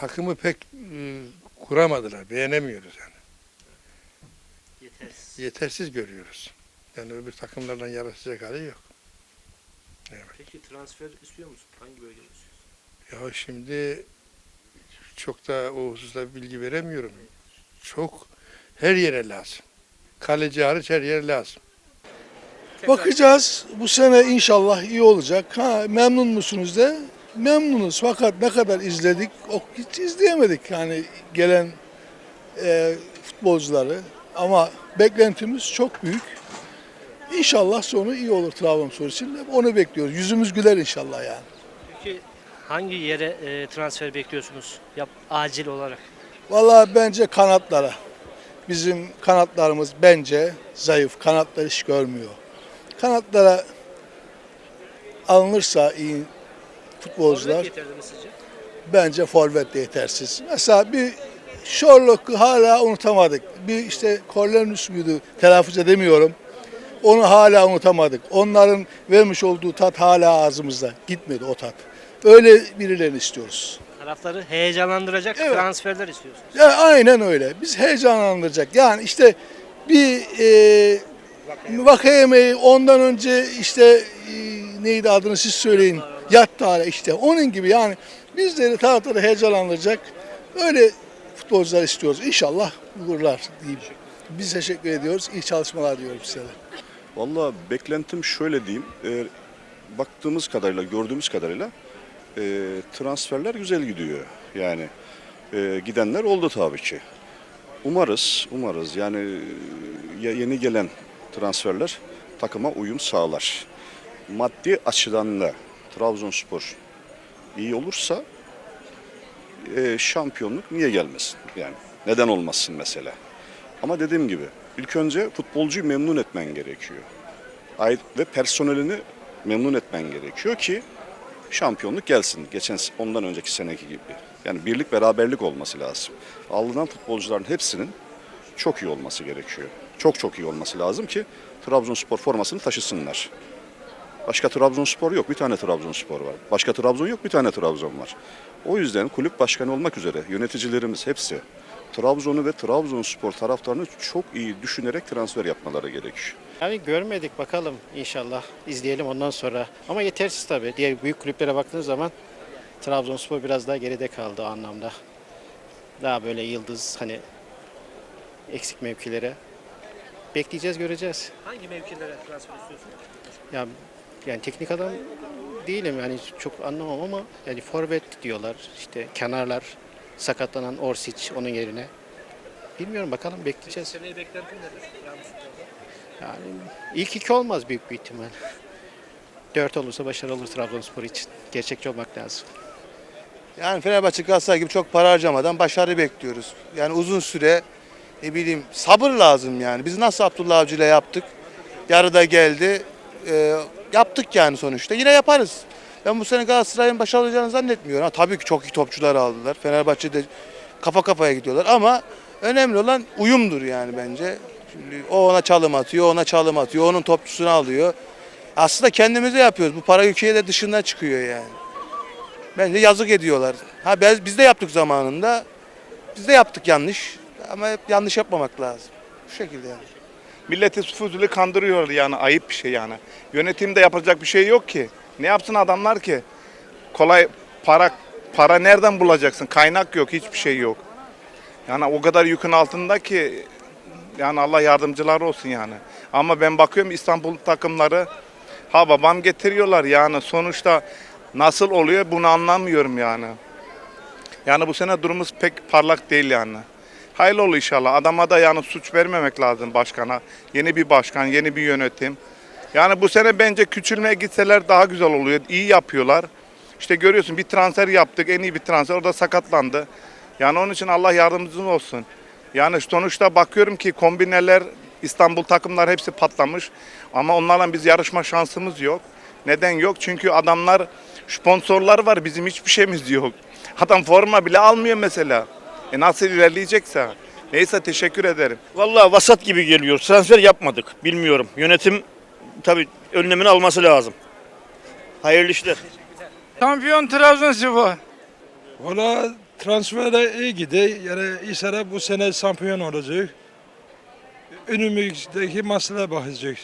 takımı pek e, kuramadılar. Beğenemiyoruz yani. Yetersiz. Yetersiz görüyoruz. Yani öbür takımlardan yarışacak hali yok. Peki transfer istiyor musun? Hangi bölgede istiyorsun? Ya şimdi çok da o hususta bilgi veremiyorum. Çok her yere lazım. Kaleci hariç her yere lazım. Bakacağız. Bu sene inşallah iyi olacak. Ha memnun musunuz de? Memnunuz. Fakat ne kadar izledik? O hiç izleyemedik yani gelen e, futbolcuları. Ama beklentimiz çok büyük. İnşallah sonu iyi olur Trabzonspor için. Onu bekliyoruz. Yüzümüz güler inşallah yani. Peki hangi yere e, transfer bekliyorsunuz? Yap acil olarak. Vallahi bence kanatlara. Bizim kanatlarımız bence zayıf. Kanatlar iş görmüyor. Kanatlara alınırsa iyi futbolcular Forvet sizce? bence forvet de yetersiz. Mesela bir Sherlock'u hala unutamadık. Bir işte Cornelius müydü telaffuz edemiyorum. Onu hala unutamadık. Onların vermiş olduğu tat hala ağzımızda. Gitmedi o tat. Öyle birilerini istiyoruz. Tarafları heyecanlandıracak Evet. transferler istiyorsunuz. Ya aynen öyle. Biz heyecanlandıracak. Yani işte bir e, Vakayeme'yi ondan önce işte e, neydi adını siz söyleyin. Yattara işte onun gibi yani bizleri taraftarı heyecanlandıracak öyle futbolcular istiyoruz. İnşallah bulurlar diyeyim. Biz teşekkür ediyoruz. İyi çalışmalar diyorum size. Valla beklentim şöyle diyeyim. e, baktığımız kadarıyla, gördüğümüz kadarıyla e, transferler güzel gidiyor. Yani e, gidenler oldu tabii ki. Umarız, umarız yani e, ya- yeni gelen transferler takıma uyum sağlar. Maddi açıdan da Trabzonspor iyi olursa e, şampiyonluk niye gelmesin? Yani neden olmasın mesela? Ama dediğim gibi ilk önce futbolcuyu memnun etmen gerekiyor. Ait ve personelini memnun etmen gerekiyor ki şampiyonluk gelsin. Geçen ondan önceki seneki gibi. Yani birlik beraberlik olması lazım. Alınan futbolcuların hepsinin çok iyi olması gerekiyor. Çok çok iyi olması lazım ki Trabzonspor formasını taşısınlar. Başka Trabzonspor yok. Bir tane Trabzonspor var. Başka Trabzon yok. Bir tane Trabzon var. O yüzden kulüp başkanı olmak üzere yöneticilerimiz hepsi Trabzon'u ve Trabzonspor taraftarını çok iyi düşünerek transfer yapmaları gerekiyor. Yani görmedik bakalım inşallah izleyelim ondan sonra. Ama yetersiz tabii. Diğer büyük kulüplere baktığınız zaman Trabzonspor biraz daha geride kaldı o anlamda. Daha böyle yıldız hani eksik mevkilere. Bekleyeceğiz göreceğiz. Hangi mevkilere transfer istiyorsun? Ya yani teknik adam değilim yani çok anlamam ama yani forvet diyorlar işte kenarlar sakatlanan Orsic onun yerine. Bilmiyorum bakalım bekleyeceğiz. Seneye beklentin nedir? Yani ilk iki olmaz büyük bir ihtimal. Dört olursa başarılı olur Trabzonspor için. Gerçekçi olmak lazım. Yani Fenerbahçe Galatasaray gibi çok para harcamadan başarı bekliyoruz. Yani uzun süre ne bileyim sabır lazım yani. Biz nasıl Abdullah Avcı ile yaptık? Yarıda geldi. Ee, yaptık yani sonuçta. Yine yaparız. Ben bu sene Galatasaray'ın başarılı olacağını zannetmiyorum. Ha, tabii ki çok iyi topçular aldılar. Fenerbahçe'de kafa kafaya gidiyorlar ama önemli olan uyumdur yani bence. Şimdi o ona çalım atıyor, ona çalım atıyor, onun topçusunu alıyor. Aslında kendimize yapıyoruz. Bu para ülkeye de dışından çıkıyor yani. Bence yazık ediyorlar. Ha biz, biz de yaptık zamanında. Biz de yaptık yanlış. Ama hep yanlış yapmamak lazım. Bu şekilde yani. Milleti fuzuli kandırıyor yani ayıp bir şey yani. Yönetimde yapacak bir şey yok ki. Ne yapsın adamlar ki? Kolay para para nereden bulacaksın? Kaynak yok, hiçbir şey yok. Yani o kadar yükün altında ki yani Allah yardımcıları olsun yani. Ama ben bakıyorum İstanbul takımları ha babam getiriyorlar yani sonuçta nasıl oluyor bunu anlamıyorum yani. Yani bu sene durumumuz pek parlak değil yani. Hayırlı inşallah. Adama da yani suç vermemek lazım başkana. Yeni bir başkan, yeni bir yönetim. Yani bu sene bence küçülmeye gitseler daha güzel oluyor. İyi yapıyorlar. İşte görüyorsun bir transfer yaptık, en iyi bir transfer. O da sakatlandı. Yani onun için Allah yardımcımız olsun. Yani sonuçta bakıyorum ki kombineler, İstanbul takımlar hepsi patlamış. Ama onlarla biz yarışma şansımız yok. Neden yok? Çünkü adamlar sponsorlar var, bizim hiçbir şeyimiz yok. Adam forma bile almıyor mesela. E nasıl ilerleyecekse. Neyse teşekkür ederim. Vallahi vasat gibi geliyor. Transfer yapmadık. Bilmiyorum. Yönetim tabii önlemini alması lazım. Hayırlı işler. Şampiyon Trabzonspor. Valla transferde iyi gidiyor. Yani İsa'da bu sene şampiyon olacak. Önümüzdeki maçlara bakacak.